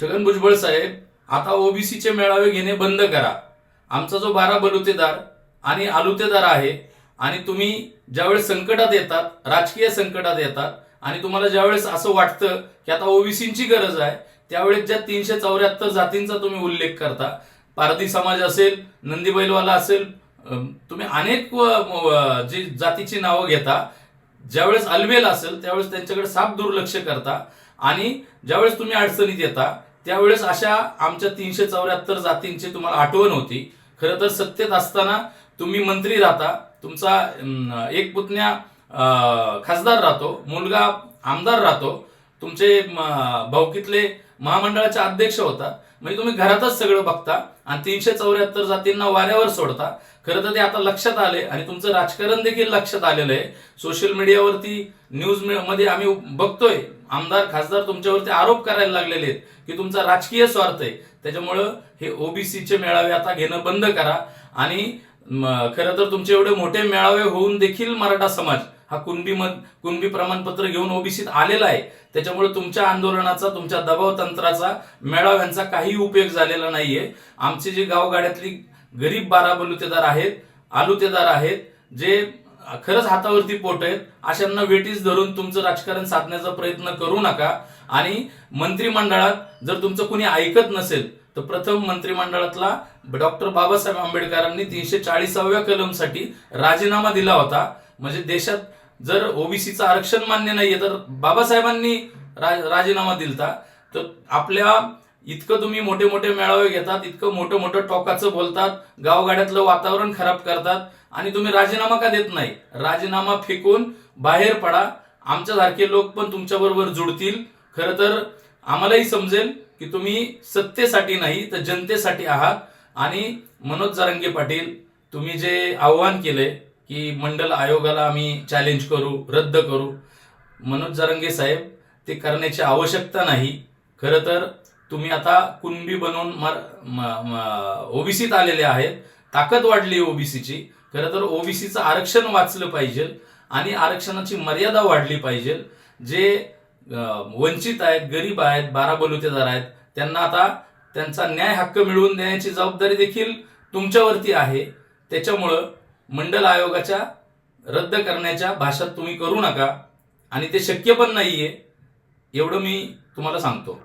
छगन भुजबळ साहेब आता ओबीसीचे मेळावे घेणे बंद करा. आमचा जो बारा बलुतेदार आणि आलुतेदार आहे आणि तुम्ही ज्यावेळेस संकटात येतात राजकीय संकटात येतात आणि तुम्हाला ज्यावेळेस असं वाटतं की आता ओबीसींची गरज आहे त्यावेळेस ज्या तीनशे चौऱ्याहत्तर जातींचा तुम्ही उल्लेख करता. पारधी समाज असेल नंदी बैलवाला असेल तुम्ही अनेक जी जातीची नावं घेता. ज्यावेळेस अलवेल असेल त्यावेळेस त्यांच्याकडे साफ दुर्लक्ष करता आणि ज्यावेळेस तुम्ही अडचणीत येता त्यावेळेस अशा आमच्या तीनशे चौऱ्याहत्तर जातींची तुम्हाला आठवण होती. खरं तर सत्तेत असताना तुम्ही मंत्री राहता तुमचा एक पुतण्या खासदार राहतो मुलगा आमदार राहतो तुमचे भाऊकीतले महामंडळाच्या अध्यक्ष होता. म्हणजे तुम्ही घरातच सगळं बघता आणि तीनशे चौऱ्याहत्तर जातींना वाऱ्यावर सोडता. खरं तर ते आता लक्षात आले आणि तुमचं राजकारण देखील लक्षात आलेलं आहे. सोशल मीडियावरती न्यूजमध्ये आम्ही बघतोय. आमदार खासदार तुमच्यावरती आरोप करायला लागलेले आहेत की तुमचा राजकीय स्वार्थ आहे. त्याच्यामुळं हे ओबीसीचे मेळावे आता घेणं बंद करा. आणि खरं तर तुमचे एवढे मोठे मेळावे होऊन देखील मराठा समाज हा कुणबी मत कुणबी प्रमाणपत्र घेऊन ओबीसीत आलेला आहे. त्याच्यामुळे तुमच्या आंदोलनाचा तुमच्या दबाव तंत्राचा मेळाव्यांचा काही उपयोग झालेला नाहीये. आमचे जे गावगाड्यातली गरीब बारा बलुतेदार आहेत आलुतेदार आहेत जे खरंच हातावरती पोट आहेत अशांना वेटीस धरून तुमचं राजकारण साधण्याचा प्रयत्न करू नका. आणि मंत्रिमंडळात जर तुमचं कुणी ऐकत नसेल तर प्रथम मंत्रिमंडळातला डॉक्टर बाबासाहेब आंबेडकरांनी तीनशे चाळीसाव्या कलमसाठी राजीनामा दिला होता. म्हणजे देशात जर ओबीसीचं आरक्षण मान्य नाहीये तर बाबासाहेबांनी रा- राजीनामा दिलता. तर आपल्या इतकं तुम्ही मोठे मोठे मेळावे घेतात इतकं मोठं मोठं टोकाचं बोलतात गावगाड्यातलं वातावरण खराब करतात आणि तुम्ही राजीनामा का देत नाही? राजीनामा फेकून बाहेर पडा. आमच्यासारखे लोक पण तुमच्याबरोबर जुडतील. खरं तर आम्हालाही समजेल की तुम्ही सत्तेसाठी नाही तर जनतेसाठी आहात. आणि मनोज जारंगे पाटील तुम्ही जे आव्हान केलंय की मंडल आयोगाला आम्ही चॅलेंज करू रद्द करू. मनोज जरंगे साहेब ते करण्याची आवश्यकता नाही. खरं तर तुम्ही आता कुणबी बनवून ओबीसीत आलेले आहेत. ताकद वाढली ओबीसीची. खरं तर ओबीसीचं आरक्षण वाचलं पाहिजे आणि आरक्षणाची मर्यादा वाढली पाहिजे. जे वंचित आहेत गरीब आहेत बारा बलुतेदार आहेत त्यांना आता त्यांचा न्याय हक्क मिळवून देण्याची जबाबदारी देखील तुमच्यावरती आहे. त्याच्यामुळं मंडल आयोगाच्या रद्द करण्याच्या भाषात तुम्ही करू नका. आणि ते शक्य पण नाहीये एवढं मी तुम्हाला सांगतो.